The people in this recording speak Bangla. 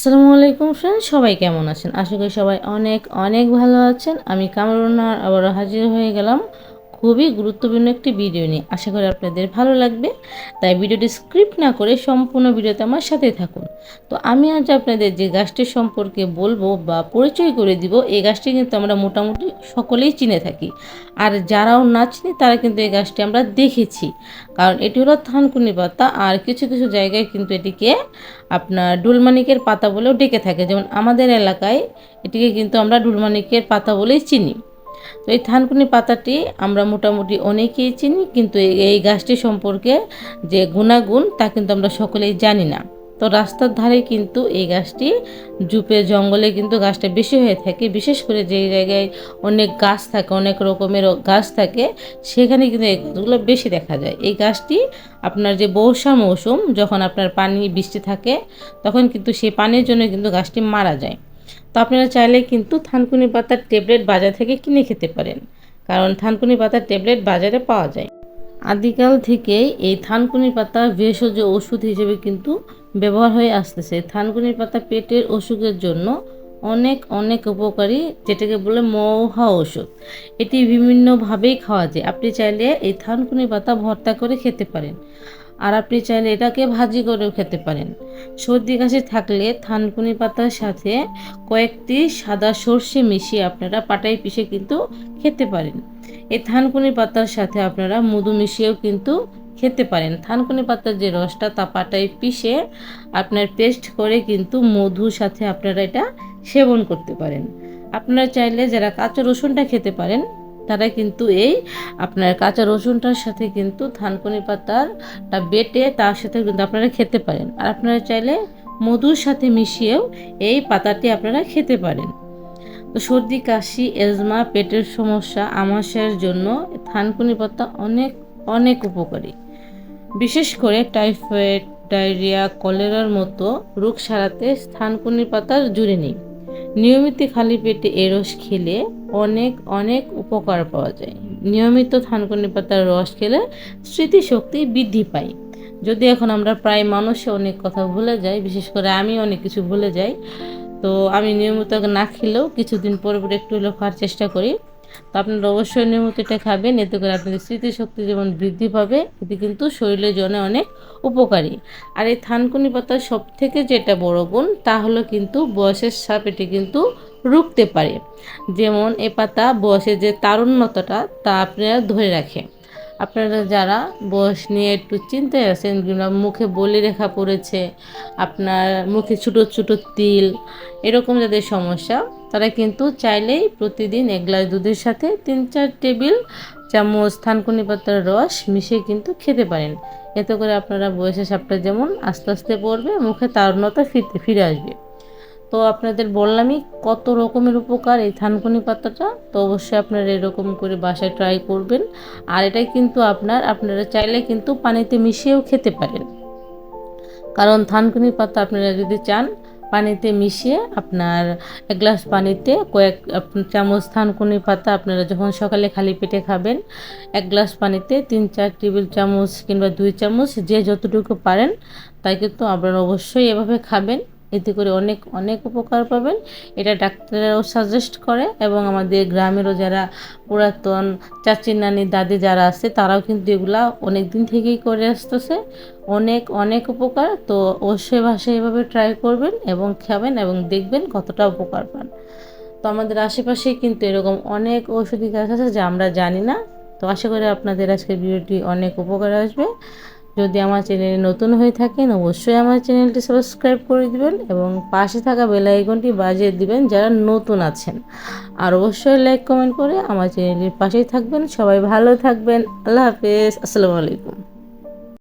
আসসালামু আলাইকুম ফ্রেন্ড সবাই কেমন আছেন? আশা করি সবাই অনেক অনেক ভালো আছেন। আমি কামরুনার আবারও হাজির হয়ে গেলাম। খুবই গুরুত্বপূর্ণ একটি ভিডিও নিয়ে। আশা করি আপনাদের ভালো লাগবে। তাই ভিডিওটি স্ক্রিপ্ট না করে সম্পূর্ণ ভিডিওতে আমার সাথে থাকুন। তো আমি আজ আপনাদের যে গাছটির সম্পর্কে বলব বা পরিচয় করে দিব, এই গাছটি কিন্তু আমরা মোটামুটি সকলেই চিনে থাকি। আর যারাও না চিনি, তারা কিন্তু এই গাছটি আমরা দেখেছি। কারণ এটি হলো থানকুনি পাতা, আর কিছু কিছু জায়গায় কিন্তু এটিকে আপনার ডুলমানিকের পাতা বলেও ডেকে থাকে। যেমন আমাদের এলাকায় এটিকে কিন্তু আমরা ডুলমানিকের পাতা বলেই চিনি। তো এই থানকুনি পাতাটি আমরা মোটামুটি অনেকেই চিনি, কিন্তু এই গাছটি সম্পর্কে যে গুণাগুণ তা কিন্তু আমরা সকলেই জানি না। তো রাস্তার ধারে কিন্তু এই গাছটি, জুপে জঙ্গলে কিন্তু গাছটা বেশি হয়ে থাকে, বিশেষ করে যে জায়গায় অনেক গাছ থাকে, অনেক রকমের গাছ থাকে, সেখানে কিন্তু এই গাছগুলো বেশি দেখা যায়। এই গাছটি আপনার যে বর্ষা মৌসুম, যখন আপনার পানি বৃষ্টি থাকে, তখন কিন্তু সেই পানির জন্য কিন্তু গাছটি মারা যায়। তো আপনারা চাইলে কিন্তু থানকুনি পাতার ট্যাবলেট বাজার থেকে কিনে খেতে পারেন, কারণ থানকুনি পাতার ট্যাবলেট বাজারে পাওয়া যায়। আদিকাল থেকেই এই থানকুনি পাতা ভেষজ ওষুধ হিসেবে কিন্তু ব্যবহার হয়ে আসতেছে। থানকুনি পাতা পেটের অসুখের জন্য অনেক অনেক উপকারী, যেটাকে বলে মহা ওষুধ। এটি বিভিন্নভাবেই খাওয়া যায়। আপনি চাইলে এই থানকুনি পাতা ভর্তা করে খেতে পারেন। আর আপনি চাইলে এটাকে ভাজি করেও খেতে পারেন। সর্দি কাশি থাকলে থানকুনি পাতার সাথে কয়েকটি সাদা সর্ষে মিশিয়ে আপনারা পাটায় পিষে কিন্তু খেতে পারেন। এই থানকুনি পাতার সাথে আপনারা মধু মিশিয়েও কিন্তু খেতে পারেন। থানকুনি পাতার যে রসটা তা পাটায় পিষে আপনার পেস্ট করে কিন্তু মধুর সাথে আপনারা এটা সেবন করতে পারেন। আপনারা চাইলে যারা কাঁচা রসুনটা খেতে পারেন তারা কিন্তু এই আপনার কাঁচা রসুনটার সাথে কিন্তু থানকুনি পাতারটা বেটে তার সাথে কিন্তু আপনারা খেতে পারেন। আর আপনারা চাইলে মধুর সাথে মিশিয়েও এই পাতাটি আপনারা খেতে পারেন। তো সর্দি, কাশি, এজমা, পেটের সমস্যা, আমাশয়ের জন্য থানকুনি পাতা অনেক অনেক উপকারী। বিশেষ করে টাইফয়েড, ডায়রিয়া, কলেরার মতো রোগ সারাতে থানকুনি পাতার জুড়ে নেই। নিয়মিত খালি পেটে এ রস খেলে অনেক অনেক উপকার পাওয়া যায়। নিয়মিত থানকুনি পাতার রস খেলে স্মৃতিশক্তি বৃদ্ধি পায়। যদি এখন আমরা প্রায় মানুষে অনেক কথা ভুলে যাই, বিশেষ করে আমি অনেক কিছু ভুলে যাই, তো আমি নিয়মিত না খেলেও কিছুদিন পরে পরে একটু হলেও খাওয়ার চেষ্টা করি। তো আপনারা অবশ্যই নিয়মিত এটা খাবেন, এতে করে আপনাদের স্মৃতিশক্তি যেমন বৃদ্ধি পাবে এটি কিন্তু শরীরের জন্য অনেক উপকারী। আর এই থানকুনি পাতার সব থেকে যেটা বড় গুণ, তা হলো কিন্তু বয়সের সাপ এটি কিন্তু রুখতে পারে। যেমন এ পাতা বয়সের যে তারুণ্যতাটা, তা আপনারা ধরে রাখে। আপনারা যারা বয়স নিয়ে একটু চিন্তায় আছেন কিংবা মুখে বলি রেখা পড়েছে, আপনার মুখে ছোটো ছোটো তিল, এরকম যাদের সমস্যা, তারা কিন্তু চাইলেই প্রতিদিন এক গ্লাস দুধের সাথে তিন চার টেবিল চামচ থানকুনি পাতার রস মিশিয়ে কিন্তু খেতে পারেন। এতে করে আপনারা বয়সের সাপটা যেমন আস্তে আস্তে পড়বে, মুখে তারুণ্যতা ফিরতে, ফিরে আসবে। তো আপনাদের বললামই কত রকমের উপকার এই থানকুনি পাতাটা, তো অবশ্যই আপনারা এরকম করে বাসায় ট্রাই করবেন। আর এটাই কিন্তু আপনার, আপনারা চাইলে কিন্তু পানিতে মিশিয়েও খেতে পারেন। কারণ থানকুনি পাতা আপনারা যদি চান পানিতে মিশিয়ে আপনার এক গ্লাস পানিতে কয়েক চামচ থানকুনি পাতা আপনারা যখন সকালে খালি পেটে খাবেন, এক গ্লাস পানিতে তিন চার টেবিল চামচ কিংবা দুই চামচ যে যতটুকু পারেন, তাই কিন্তু আপনারা অবশ্যই এভাবে খাবেন। এতে করে অনেক অনেক উপকার পাবেন। এটা ডাক্তাররাও সাজেস্ট করে এবং আমাদের গ্রামেরও যারা পুরাতন চাচি নানি দাদি যারা আছে, তারাও কিন্তু এগুলা অনেক দিন থেকেই করে আসতেছে। অনেক অনেক উপকার। তো অবশ্যই ভাষায় এভাবে ট্রাই করবেন এবং খাবেন এবং দেখবেন কতটা উপকার পান। তো আমাদের আশেপাশে কিন্তু এরকম অনেক ঔষধি গাছ আছে যা আমরা জানি না। তো আশা করি আপনাদের আজকের ভিডিওটি অনেক উপকার আসবে। যদি আমার চ্যানেলে নতুন হয়ে থাকেন, অবশ্যই আমার চ্যানেলটি সাবস্ক্রাইব করে দিবেন এবং পাশে থাকা বেল আইকনটি বাজিয়ে দিবেন যারা নতুন আছেন। আর অবশ্যই লাইক, কমেন্ট করে আমার চ্যানেলটির পাশেই থাকবেন। সবাই ভালো থাকবেন। আল্লাহ হাফেজ। আসসালামু আলাইকুম।